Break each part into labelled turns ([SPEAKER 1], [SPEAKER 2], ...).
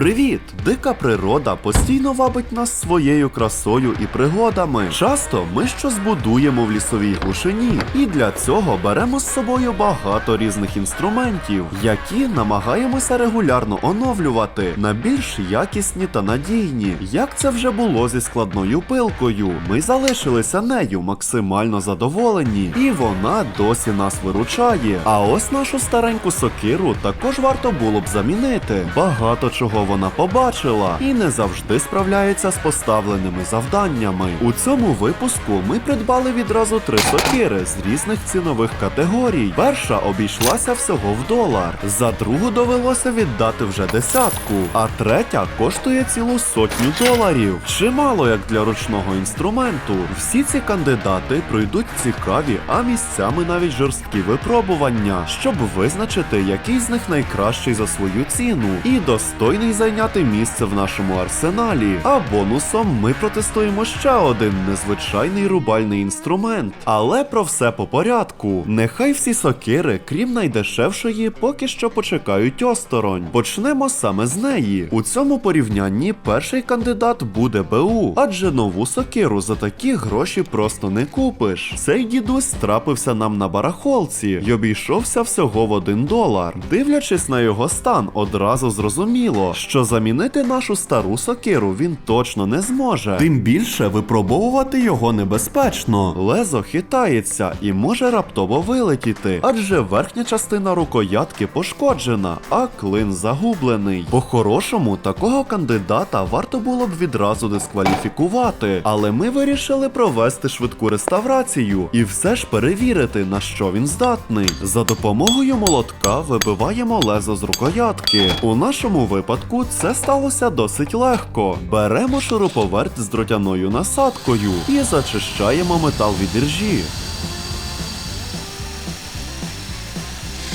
[SPEAKER 1] Привіт! Дика природа постійно вабить нас своєю красою і пригодами. Часто ми щось будуємо в лісовій глушині, і для цього беремо з собою багато різних інструментів, які намагаємося регулярно оновлювати на більш якісні та надійні. Як це вже було зі складною пилкою, ми залишилися нею максимально задоволені, і вона досі нас виручає. А ось нашу стареньку сокиру також варто було б замінити. Багато чого вона побачила і не завжди справляється з поставленими завданнями. У цьому випуску ми придбали відразу три сокири з різних цінових категорій. Перша обійшлася всього в долар, за другу довелося віддати вже десятку, а третя коштує цілу сотню доларів. Чимало як для ручного інструменту. Всі ці кандидати пройдуть цікаві, а місцями навіть жорсткі випробування, щоб визначити, який з них найкращий за свою ціну і достойний зайняти місце в нашому арсеналі. А бонусом ми протестуємо ще один незвичайний рубальний інструмент. Але про все по порядку. Нехай всі сокири, крім найдешевшої, поки що почекають осторонь. Почнемо саме з неї. У цьому порівнянні перший кандидат буде БУ, адже нову сокиру за такі гроші просто не купиш. Цей дідусь трапився нам на барахолці й обійшовся всього в один долар. Дивлячись на його стан, одразу зрозуміло, що замінити нашу стару сокиру він точно не зможе. Тим більше випробовувати його небезпечно. Лезо хитається і може раптово вилетіти, адже верхня частина рукоятки пошкоджена, а клин загублений. По-хорошому, такого кандидата варто було б відразу дискваліфікувати, але ми вирішили провести швидку реставрацію і все ж перевірити, на що він здатний. За допомогою молотка вибиваємо лезо з рукоятки. У нашому випадку це сталося досить легко. Беремо шуруповерт з дротяною насадкою і зачищаємо метал від іржі.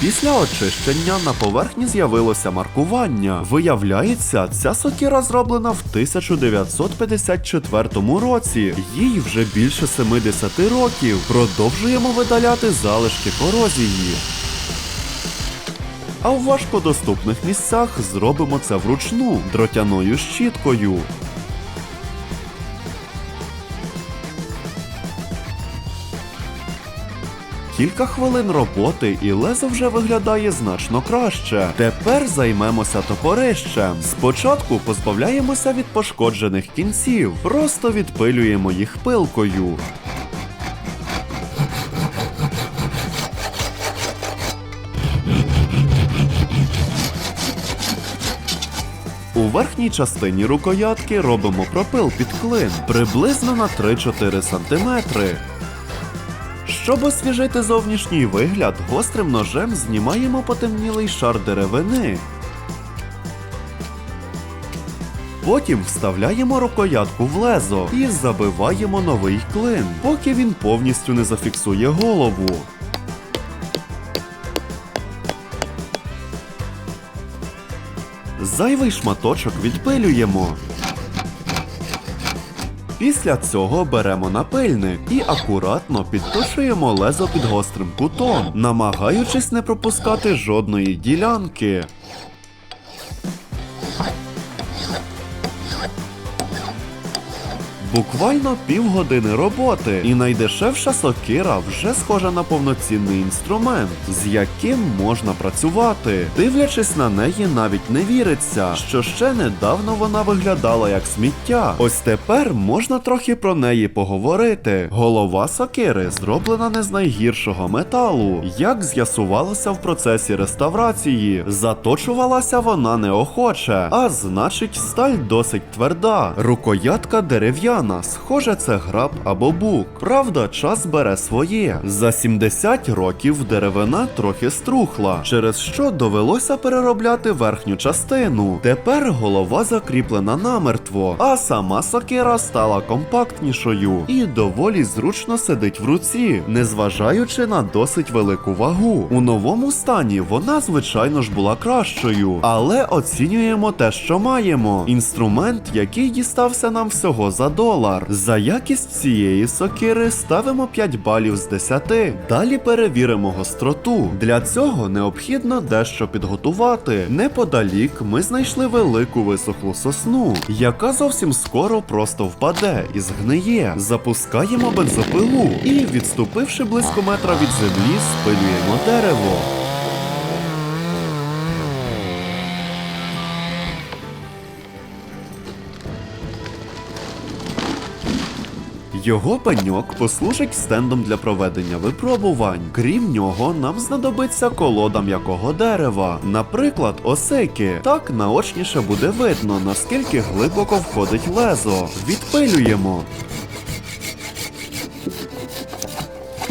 [SPEAKER 1] Після очищення на поверхні з'явилося маркування. Виявляється, ця сокира зроблена в 1954 році. Їй вже більше 70 років. Продовжуємо видаляти залишки корозії. А в важкодоступних місцях зробимо це вручну дротяною щіткою. Кілька хвилин роботи і лезо вже виглядає значно краще. Тепер займемося топорищем. Спочатку позбавляємося від пошкоджених кінців, просто відпилюємо їх пилкою. Верхній частині рукоятки робимо пропил під клин приблизно на 3-4 см. Щоб освіжити зовнішній вигляд, гострим ножем знімаємо потемнілий шар деревини. Потім вставляємо рукоятку в лезо і забиваємо новий клин, поки він повністю не зафіксує голову. Зайвий шматочок відпилюємо. Після цього беремо напильник і акуратно підтушуємо лезо під гострим кутом, намагаючись не пропускати жодної ділянки. Буквально півгодини роботи, і найдешевша сокира вже схожа на повноцінний інструмент, з яким можна працювати. Дивлячись на неї, навіть не віриться, що ще недавно вона виглядала як сміття. Ось тепер можна трохи про неї поговорити. Голова сокири зроблена не з найгіршого металу. Як з'ясувалося в процесі реставрації, заточувалася вона неохоче, а значить, сталь досить тверда. Рукоятка дерев'яна. Схоже, це граб або бук. Правда, час бере своє. За 70 років деревина трохи струхла, через що довелося переробляти верхню частину. Тепер голова закріплена намертво, а сама сокира стала компактнішою і доволі зручно сидить в руці, незважаючи на досить велику вагу. У новому стані вона, звичайно ж, була кращою, але оцінюємо те, що маємо. Інструмент, який дістався нам всього за долар. Долар. За якість цієї сокири ставимо 5 балів з 10. Далі перевіримо гостроту. Для цього необхідно дещо підготувати. Неподалік ми знайшли велику висохлу сосну, яка зовсім скоро просто впаде і згниє. Запускаємо бензопилу і, відступивши близько метра від землі, спилюємо дерево. Його пеньок послужить стендом для проведення випробувань. Крім нього, нам знадобиться колода м'якого дерева, наприклад, осеки. Так наочніше буде видно, наскільки глибоко входить лезо. Відпилюємо.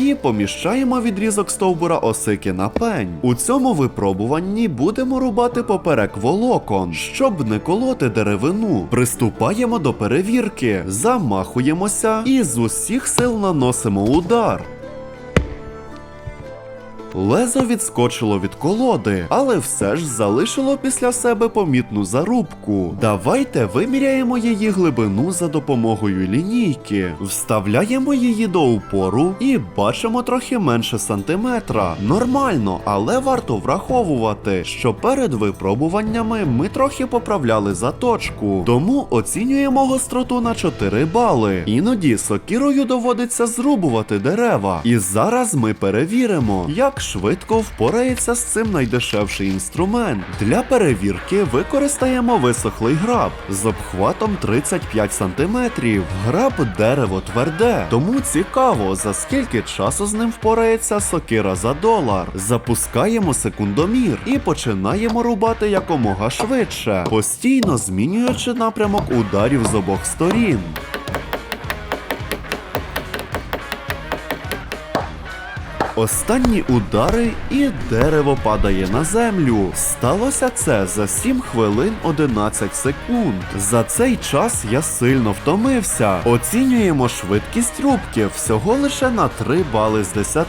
[SPEAKER 1] І поміщаємо відрізок стовбура осики на пень. У цьому випробуванні будемо рубати поперек волокон, щоб не колоти деревину. Приступаємо до перевірки, замахуємося і з усіх сил наносимо удар. Лезо відскочило від колоди, але все ж залишило після себе помітну зарубку. Давайте виміряємо її глибину за допомогою лінійки, вставляємо її до упору і бачимо трохи менше сантиметра. Нормально, але варто враховувати, що перед випробуваннями ми трохи поправляли заточку, тому оцінюємо гостроту на 4 бали. Іноді сокірою доводиться зрубувати дерева. І зараз ми перевіримо, як швидко впорається з цим найдешевший інструмент. Для перевірки використаємо висохлий граб з обхватом 35 см. Граб дерево тверде, тому цікаво, за скільки часу з ним впорається сокира за долар. Запускаємо секундомір і починаємо рубати якомога швидше, постійно змінюючи напрямок ударів з обох сторін. Останні удари і дерево падає на землю. Сталося це за 7 хвилин 11 секунд. За цей час я сильно втомився. Оцінюємо швидкість рубки всього лише на 3 бали з 10.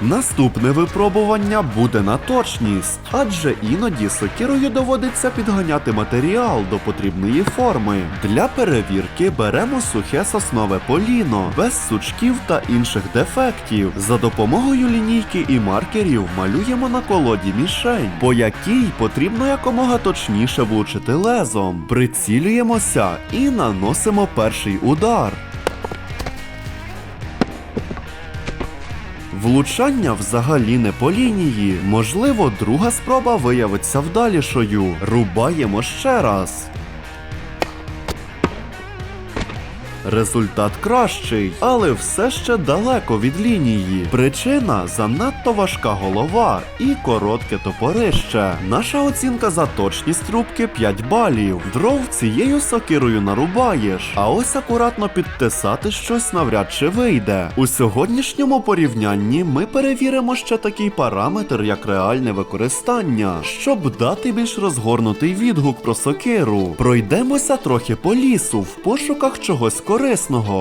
[SPEAKER 1] Наступне випробування буде на точність, адже іноді сокирою доводиться підганяти матеріал до потрібної форми. Для перевірки беремо сухе соснове поліно без сучків та інших дефектів. За допомогою лінійки і маркерів малюємо на колоді мішень, по якій потрібно якомога точніше влучити лезом. Прицілюємося і наносимо перший удар. Влучання взагалі не по лінії. Можливо, друга спроба виявиться вдалішою. Рубаємо ще раз. Результат кращий, але все ще далеко від лінії. Причина занадто важка голова і коротке топорище. Наша оцінка за точність рубки 5 балів. Дров цією сокирою нарубаєш, а ось акуратно підтисати щось навряд чи вийде. У сьогоднішньому порівнянні ми перевіримо ще такий параметр, як реальне використання, щоб дати більш розгорнутий відгук про сокиру. Пройдемося трохи по лісу в пошуках чогось корисного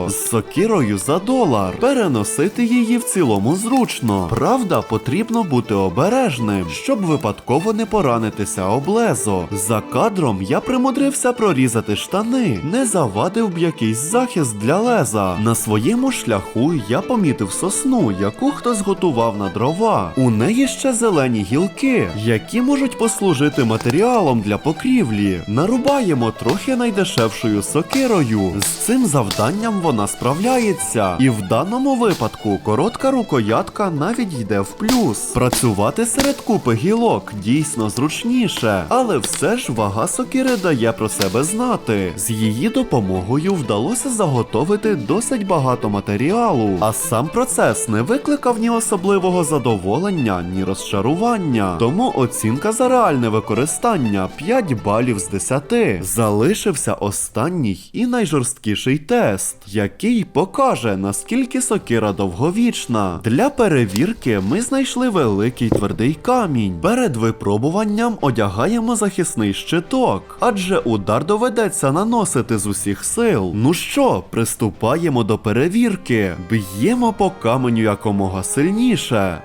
[SPEAKER 1] з сокирою за долар. Переносити її в цілому зручно. Правда, потрібно бути обережним, щоб випадково не поранитися об лезо. За кадром я примудрився прорізати штани, не завадив б якийсь захист для леза. На своєму шляху я помітив сосну, яку хтось готував на дрова. У неї ще зелені гілки, які можуть послужити матеріалом для покрівлі. Нарубаємо трохи найдешевшою сокирою. З цим завданням вона справляється. І в даному випадку коротка рукоятка навіть йде в плюс. Працювати серед купи гілок дійсно зручніше, але все ж вага сокири дає про себе знати. З її допомогою вдалося заготовити досить багато матеріалу, а сам процес не викликав ні особливого задоволення, ні розчарування. Тому оцінка за реальне використання 5 балів з 10. Залишився останній і найжорсткіший тест, який покаже, наскільки сокира довговічна. Для перевірки ми знайшли великий твердий камінь. Перед випробуванням одягаємо захисний щиток, адже удар доведеться наносити з усіх сил. Ну що, приступаємо до перевірки. Б'ємо по каменю якомога сильніше.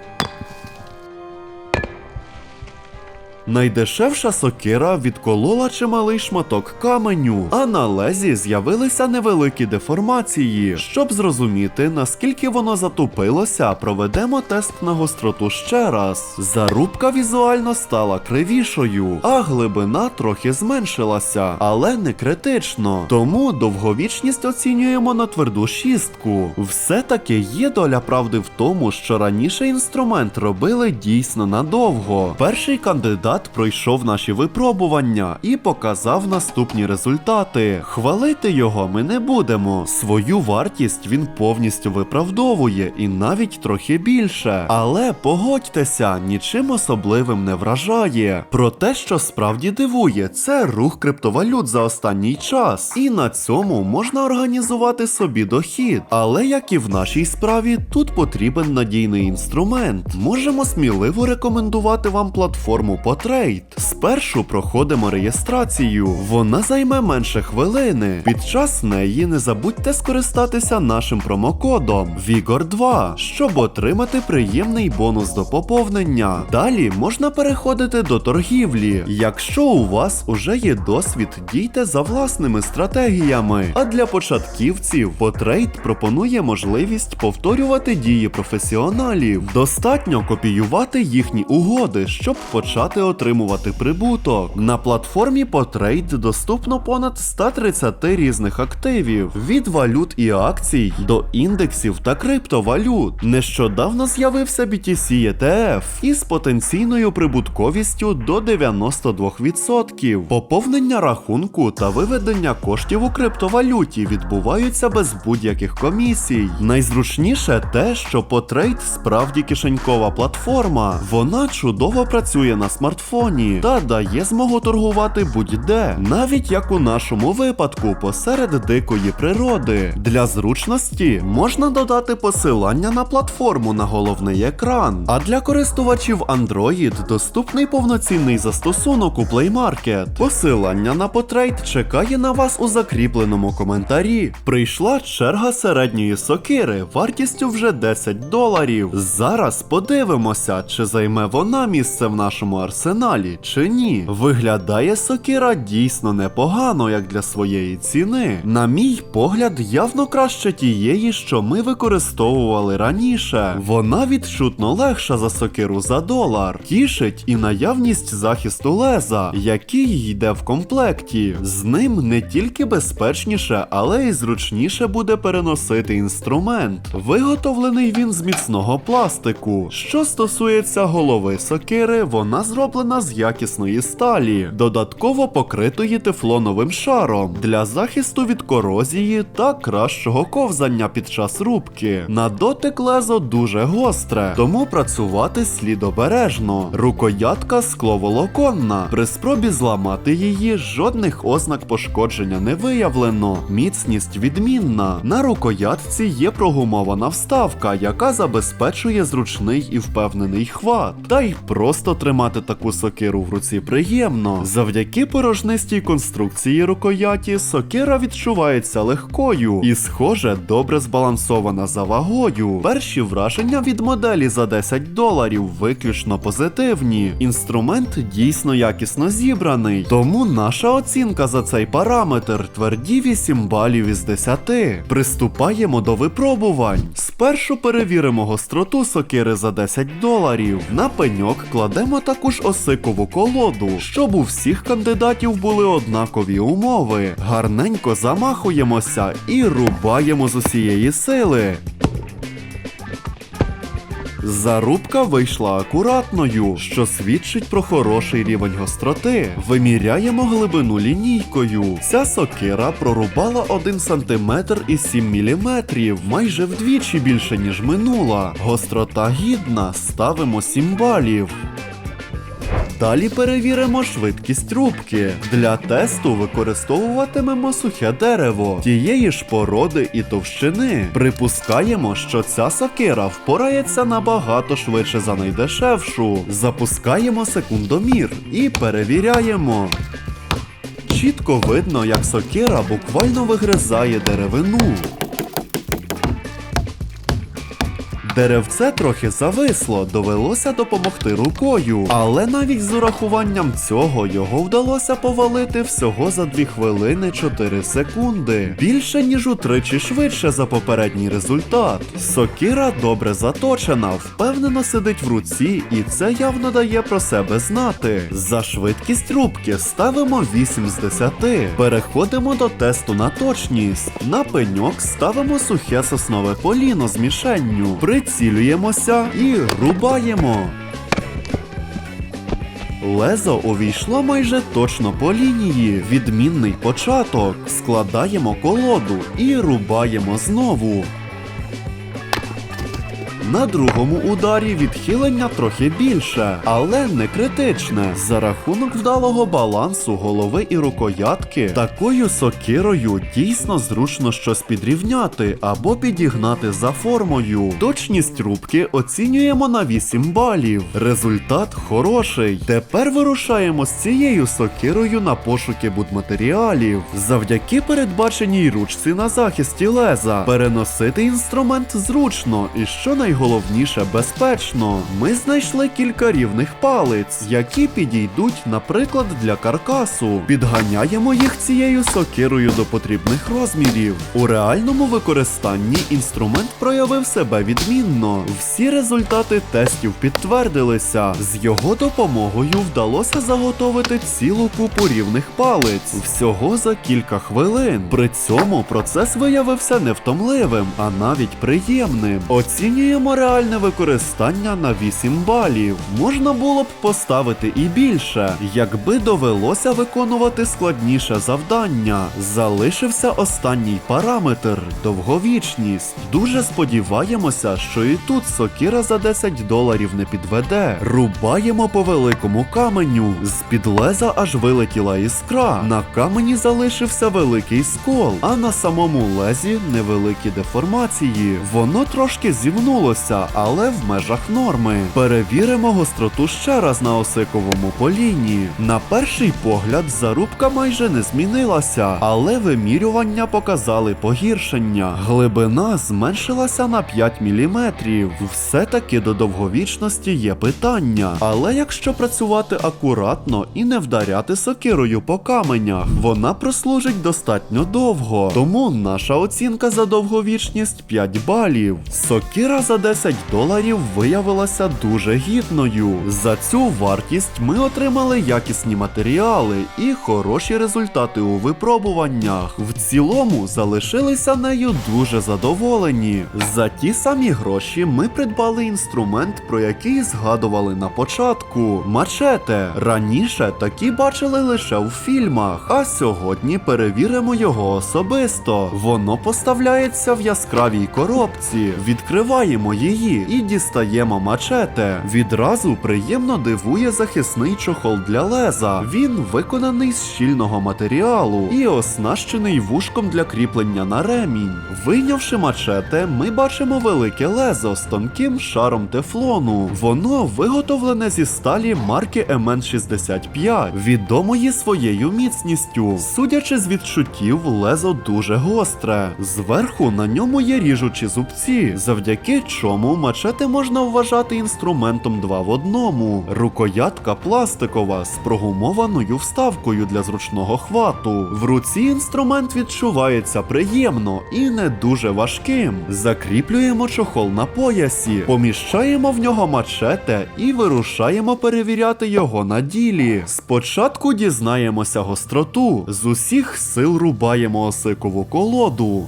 [SPEAKER 1] Найдешевша сокира відколола чималий шматок каменю, а на лезі з'явилися невеликі деформації. Щоб зрозуміти, наскільки воно затупилося, проведемо тест на гостроту ще раз. Зарубка візуально стала кривішою, а глибина трохи зменшилася, але не критично. Тому довговічність оцінюємо на тверду шістку. Все-таки є доля правди в тому, що раніше інструмент робили дійсно надовго. Перший кандидат пройшов наші випробування і показав наступні результати. Хвалити його ми не будемо. Свою вартість він повністю виправдовує і навіть трохи більше. Але погодьтеся, нічим особливим не вражає. Про те, що справді дивує, це рух криптовалют за останній час. І на цьому можна організувати собі дохід. Але як і в нашій справі, тут потрібен надійний інструмент. Можемо сміливо рекомендувати вам платформу Потрейд. Спершу проходимо реєстрацію. Вона займе менше хвилини. Під час неї не забудьте скористатися нашим промокодом VIGOR2, щоб отримати приємний бонус до поповнення. Далі можна переходити до торгівлі. Якщо у вас уже є досвід, дійте за власними стратегіями. А для початківців Потрейд пропонує можливість повторювати дії професіоналів. Достатньо копіювати їхні угоди, щоб почати отримувати прибуток. На платформі Потрейд доступно понад 130 різних активів від валют і акцій до індексів та криптовалют. Нещодавно з'явився BTC ETF із потенційною прибутковістю до 92%. Поповнення рахунку та виведення коштів у криптовалюті відбуваються без будь-яких комісій. Найзручніше те, що Потрейд справді кишенькова платформа. Вона чудово працює на смартфоні та дає змогу торгувати будь-де, навіть як у нашому випадку, посеред дикої природи. Для зручності можна додати посилання на платформу на головний екран. А для користувачів Android доступний повноцінний застосунок у Play Market. Посилання на потрейд чекає на вас у закріпленому коментарі. Прийшла черга середньої сокири вартістю вже 10 доларів. Зараз подивимося, чи займе вона місце в нашому арсеналі чи ні. Виглядає сокира дійсно непогано, як для своєї ціни. На мій погляд, явно краще тієї, що ми використовували раніше. Вона відчутно легша за сокиру за долар. Тішить і наявність захисту леза, який йде в комплекті. З ним не тільки безпечніше, але й зручніше буде переносити інструмент. Виготовлений він з міцного пластику. Що стосується голови сокири, вона зроблена з якісної сталі, додатково покритої тефлоновим шаром для захисту від корозії та кращого ковзання під час рубки. На дотик лезо дуже гостре, тому працювати слід обережно. Рукоятка скловолоконна. При спробі зламати її жодних ознак пошкодження не виявлено. Міцність відмінна. На рукоятці є прогумована вставка, яка забезпечує зручний і впевнений хват. Та й просто тримати таку сокиру в руці приємно. Завдяки порожнистій конструкції рукояті сокира відчувається легкою і, схоже, добре збалансована за вагою. Перші враження від моделі за 10 доларів виключно позитивні. Інструмент дійсно якісно зібраний, тому наша оцінка за цей параметр тверді 8 балів із 10. Приступаємо до випробувань. Спершу перевіримо гостроту сокири за 10 доларів. На пеньок кладемо таку ж осикову колоду, щоб у всіх кандидатів були однакові умови. Гарненько замахуємося і рубаємо з усієї сили. Зарубка вийшла акуратною, що свідчить про хороший рівень гостроти. Виміряємо глибину лінійкою. Ця сокира прорубала 1 см і 7 мм, майже вдвічі більше, ніж минула. Гострота гідна, ставимо 7 балів. Далі перевіримо швидкість рубки. Для тесту використовуватимемо сухе дерево тієї ж породи і товщини. Припускаємо, що ця сокира впорається набагато швидше за найдешевшу. Запускаємо секундомір і перевіряємо. Чітко видно, як сокира буквально вигризає деревину. Деревце трохи зависло, довелося допомогти рукою. Але навіть з урахуванням цього його вдалося повалити всього за 2 хвилини 4 секунди. Більше ніж утричі швидше за попередній результат. Сокира добре заточена, впевнено сидить в руці, і це явно дає про себе знати. За швидкість рубки ставимо 8 з 10. Переходимо до тесту на точність. На пеньок ставимо сухе соснове поліно з мішенню, прицілюємося і рубаємо. Лезо увійшло майже точно по лінії. Відмінний початок. Складаємо колоду і рубаємо знову. На другому ударі відхилення трохи більше, але не критичне. За рахунок вдалого балансу голови і рукоятки, такою сокирою дійсно зручно щось підрівняти або підігнати за формою. Точність рубки оцінюємо на 8 балів. Результат хороший. Тепер вирушаємо з цією сокирою на пошуки будматеріалів. Завдяки передбаченій ручці на захисті леза переносити інструмент зручно і що найголовніше безпечно. Ми знайшли кілька рівних палиць, які підійдуть, наприклад, для каркасу. Підганяємо їх цією сокирою до потрібних розмірів. У реальному використанні інструмент проявив себе відмінно. Всі результати тестів підтвердилися. З його допомогою вдалося заготовити цілу купу рівних палиць всього за кілька хвилин. При цьому процес виявився невтомливим, а навіть приємним. Оцінюємо реальне використання на 8 балів. Можна було б поставити і більше, якби довелося виконувати складніше завдання. Залишився останній параметр довговічність. Дуже сподіваємося, що і тут сокира за 10 доларів не підведе. Рубаємо по великому каменю. З під леза аж вилетіла іскра. На камені залишився великий скол, а на самому лезі невеликі деформації. Воно трошки зівнулося, але в межах норми. Перевіримо гостроту ще раз на осиковому поліні. На перший погляд зарубка майже не змінилася, але вимірювання показали погіршення. Глибина зменшилася на 5 мм. Все-таки до довговічності є питання. Але якщо працювати акуратно і не вдаряти сокирою по каменях, вона прослужить достатньо довго. Тому наша оцінка за довговічність 5 балів. Сокира за 10 доларів виявилася дуже гідною. За цю вартість ми отримали якісні матеріали і хороші результати у випробуваннях. В цілому залишилися нею дуже задоволені. За ті самі гроші ми придбали інструмент, про який згадували на початку мачете. Раніше такі бачили лише у фільмах, а сьогодні перевіримо його особисто. Воно поставляється в яскравій коробці. Відкриваємо її і дістаємо мачете. Відразу приємно дивує захисний чохол для леза. Він виконаний з щільного матеріалу і оснащений вушком для кріплення на ремінь. Вийнявши мачете, ми бачимо велике лезо з тонким шаром тефлону. Воно виготовлене зі сталі марки MN65, відомої своєю міцністю. Судячи з відчуттів, лезо дуже гостре. Зверху на ньому є ріжучі зубці, завдяки чому мачете можна вважати інструментом два в одному. Рукоятка пластикова з прогумованою вставкою для зручного хвату. В руці інструмент відчувається приємно і не дуже важким. Закріплюємо чохол на поясі, поміщаємо в нього мачете і вирушаємо перевіряти його на ділі. Спочатку дізнаємося гостроту, з усіх сил рубаємо осикову колоду.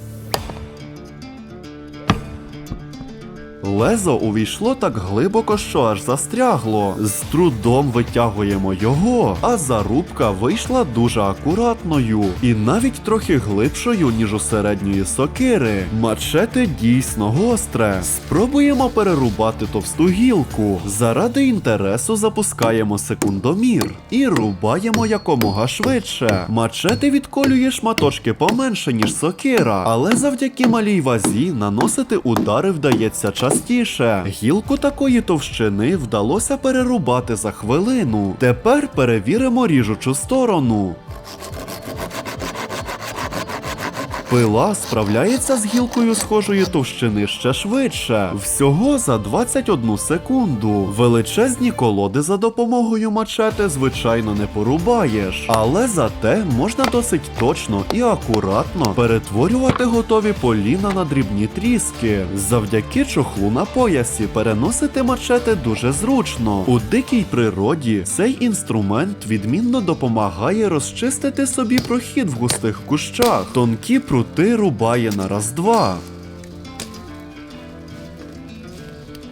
[SPEAKER 1] Лезо увійшло так глибоко, що аж застрягло. З трудом витягуємо його, а зарубка вийшла дуже акуратною і навіть трохи глибшою, ніж у середньої сокири. Мачете дійсно гостре. Спробуємо перерубати товсту гілку. Заради інтересу запускаємо секундомір і рубаємо якомога швидше. Мачете відколює шматочки поменше, ніж сокира, але завдяки малій вазі наносити удари вдається частіше. Гілку такої товщини вдалося перерубати за хвилину. Тепер перевіримо ріжучу сторону. Пила справляється з гілкою схожої товщини ще швидше, всього за 21 секунду. Величезні колоди за допомогою мачете, звичайно, не порубаєш, але зате можна досить точно і акуратно перетворювати готові поліна на дрібні тріски. Завдяки чохлу на поясі переносити мачете дуже зручно. У дикій природі цей інструмент відмінно допомагає розчистити собі прохід в густих кущах. Тонкі прути рубає на раз-два.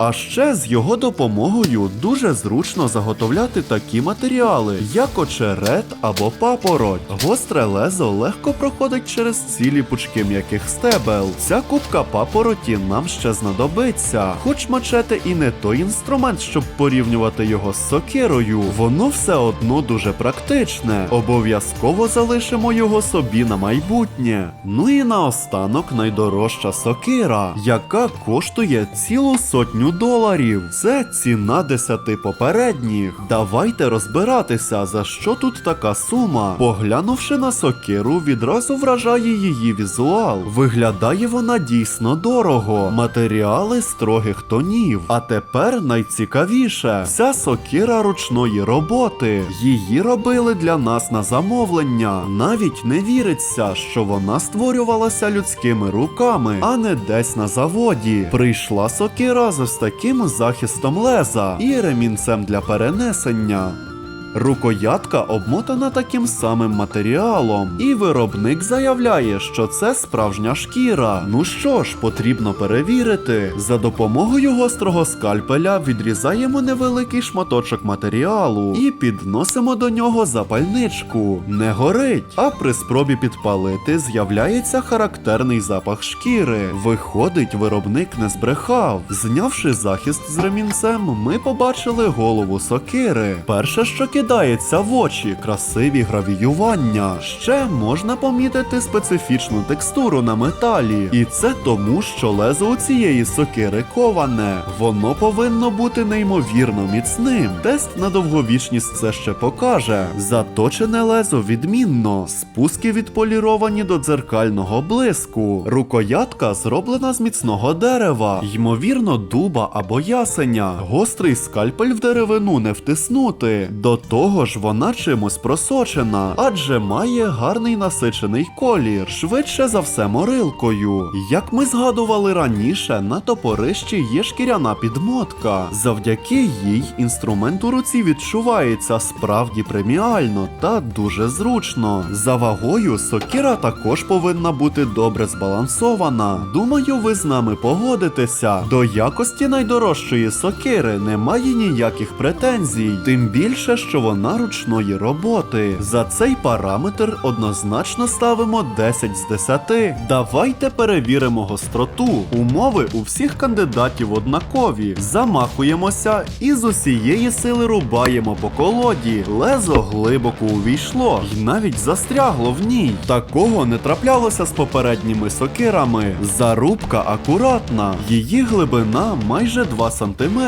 [SPEAKER 1] А ще з його допомогою дуже зручно заготовляти такі матеріали, як очерет або папороть. Гостре лезо легко проходить через цілі пучки м'яких стебел. Ця кубка папороті нам ще знадобиться. Хоч мачете і не той інструмент, щоб порівнювати його з сокирою, воно все одно дуже практичне. Обов'язково залишимо його собі на майбутнє. Ну і наостанок найдорожча сокира, яка коштує цілу сотню доларів. Це ціна десяти попередніх. Давайте розбиратися, за що тут така сума. Поглянувши на сокиру, відразу вражає її візуал. Виглядає вона дійсно дорого. Матеріали строгих тонів. А тепер найцікавіше: ця сокира ручної роботи. Її робили для нас на замовлення. Навіть не віриться, що вона створювалася людськими руками, а не десь на заводі. Прийшла сокира з ось таким захистом леза і ремінцем для перенесення. Рукоятка обмотана таким самим матеріалом, і виробник заявляє, що це справжня шкіра. Ну що ж, потрібно перевірити. За допомогою гострого скальпеля відрізаємо невеликий шматочок матеріалу і підносимо до нього запальничку. Не горить, а при спробі підпалити з'являється характерний запах шкіри. Виходить, виробник не збрехав. Знявши захист з ремінцем, ми побачили голову сокири. Перше, що кидається в очі, красиві гравіювання. Ще можна помітити специфічну текстуру на металі. І це тому, що лезо у цієї сокири коване. Воно повинно бути неймовірно міцним. Тест на довговічність це ще покаже. Заточене лезо відмінно, спуски відполіровані до дзеркального блиску. Рукоятка зроблена з міцного дерева, ймовірно, дуба або ясеня. Гострий скальпель в деревину не втиснути. До того ж, вона чимось просочена, адже має гарний насичений колір, швидше за все морилкою. Як ми згадували раніше, на топорищі є шкіряна підмотка. Завдяки їй інструмент у руці відчувається справді преміально та дуже зручно. За вагою сокира також повинна бути добре збалансована. Думаю, ви з нами погодитеся. До якості найдорожчої сокири немає ніяких претензій, тим більше, що вона ручної роботи. За цей параметр однозначно ставимо 10 з 10. Давайте перевіримо гостроту. Умови у всіх кандидатів однакові. Замахуємося і з усієї сили рубаємо по колоді. Лезо глибоко увійшло і навіть застрягло в ній. Такого не траплялося з попередніми сокирами. Зарубка акуратна, її глибина майже 2 см.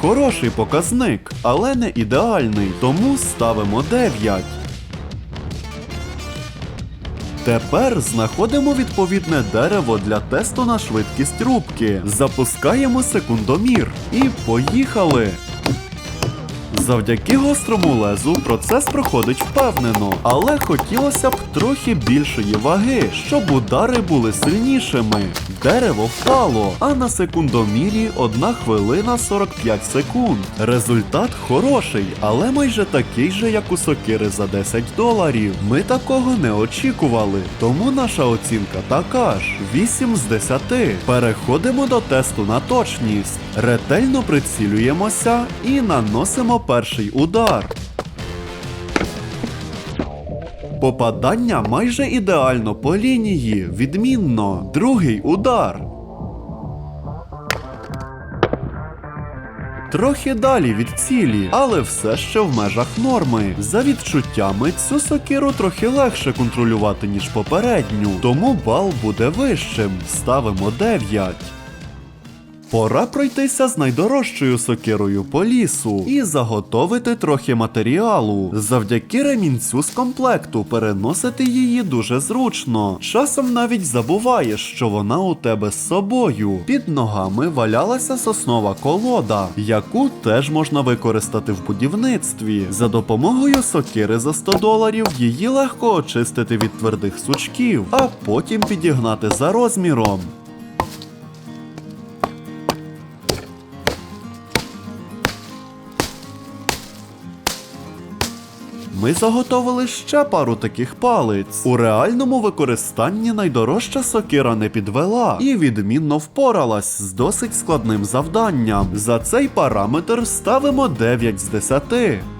[SPEAKER 1] Хороший показник, але не ідеальний, тому ставимо 9. Тепер знаходимо відповідне дерево для тесту на швидкість рубки. Запускаємо секундомір і поїхали. Завдяки гострому лезу процес проходить впевнено, але хотілося б трохи більшої ваги, щоб удари були сильнішими. Дерево впало, а на секундомірі 1 хвилина 45 секунд. Результат хороший, але майже такий же, як у сокири за 10 доларів. Ми такого не очікували, тому наша оцінка така ж 8 з 10. Переходимо до тесту на точність. Ретельно прицілюємося і наносимо перший удар. Попадання майже ідеально по лінії, відмінно. Другий удар. Трохи далі від цілі, але все ще в межах норми. За відчуттями, цю сокиру трохи легше контролювати, ніж попередню, тому бал буде вищим. Ставимо 9. Пора пройтися з найдорожчою сокирою по лісу і заготовити трохи матеріалу. Завдяки ремінцю з комплекту переносити її дуже зручно. Часом навіть забуваєш, що вона у тебе з собою. Під ногами валялася соснова колода, яку теж можна використати в будівництві. За допомогою сокири за 100 доларів її легко очистити від твердих сучків, а потім підігнати за розміром. Ми заготовили ще пару таких палиць. У реальному використанні найдорожча сокира не підвела і відмінно впоралась з досить складним завданням. За цей параметр ставимо 9 з 10.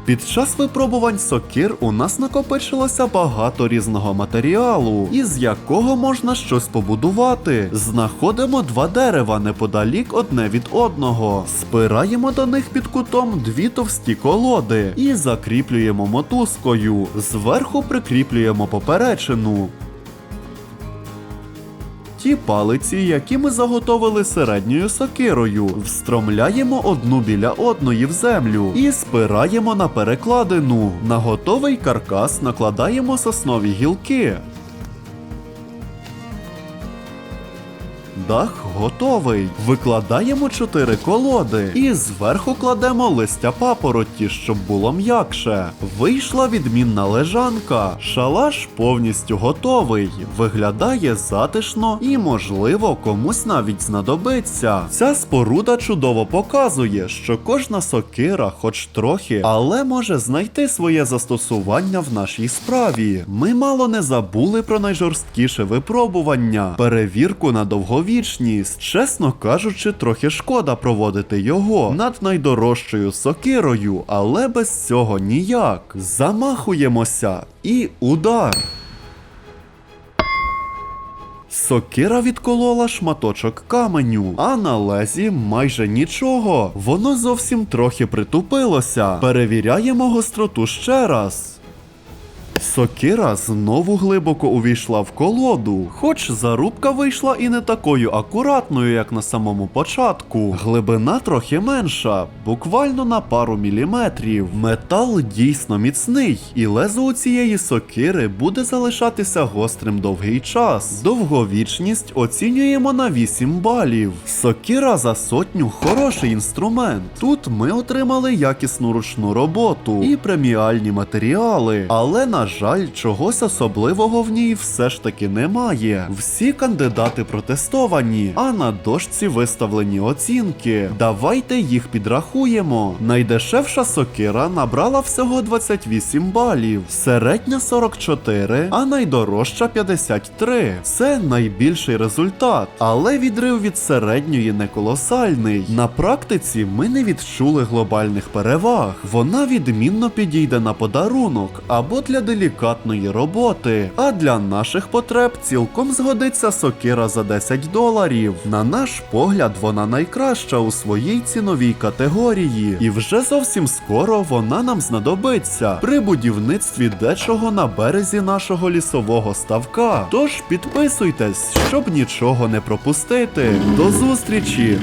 [SPEAKER 1] Під час випробувань сокир у нас накопичилося багато різного матеріалу, із якого можна щось побудувати. Знаходимо два дерева неподалік одне від одного, спираємо до них під кутом дві товсті колоди і закріплюємо мотузкою. Зверху прикріплюємо поперечину. Ті палиці, які ми заготовили середньою сокирою, встромляємо одну біля одної в землю і спираємо на перекладину. На готовий каркас накладаємо соснові гілки. Дах готовий. Викладаємо чотири колоди і зверху кладемо листя папороті, щоб було м'якше. Вийшла відмінна лежанка. Шалаш повністю готовий. Виглядає затишно і, можливо, комусь навіть знадобиться. Ця споруда чудово показує, що кожна сокира, хоч трохи, але може знайти своє застосування в нашій справі. Ми мало не забули про найжорсткіше випробування перевірку на довговічність. Чесно кажучи, трохи шкода проводити його над найдорожчою сокирою, але без цього ніяк. Замахуємося і удар. Сокира відколола шматочок каменю, а на лезі майже нічого. Воно зовсім трохи притупилося. Перевіряємо гостроту ще раз. Сокира знову глибоко увійшла в колоду, хоч зарубка вийшла і не такою акуратною, як на самому початку. Глибина трохи менша, буквально на пару міліметрів. Метал дійсно міцний, і лезо у цієї сокири буде залишатися гострим довгий час. Довговічність оцінюємо на 8 балів. Сокира за сотню хороший інструмент. Тут ми отримали якісну ручну роботу і преміальні матеріали, але на жаль, чогось особливого в ній все ж таки немає. Всі кандидати протестовані, а на дошці виставлені оцінки. Давайте їх підрахуємо. Найдешевша сокира набрала всього 28 балів, середня 44, а найдорожча 53. Це найбільший результат, але відрив від середньої не колосальний. На практиці ми не відчули глобальних переваг. Вона відмінно підійде на подарунок або для делікатної роботи. А для наших потреб цілком згодиться сокира за 10 доларів. На наш погляд, вона найкраща у своїй ціновій категорії, і вже зовсім скоро вона нам знадобиться при будівництві дечого на березі нашого лісового ставка. Тож підписуйтесь, щоб нічого не пропустити. До зустрічі!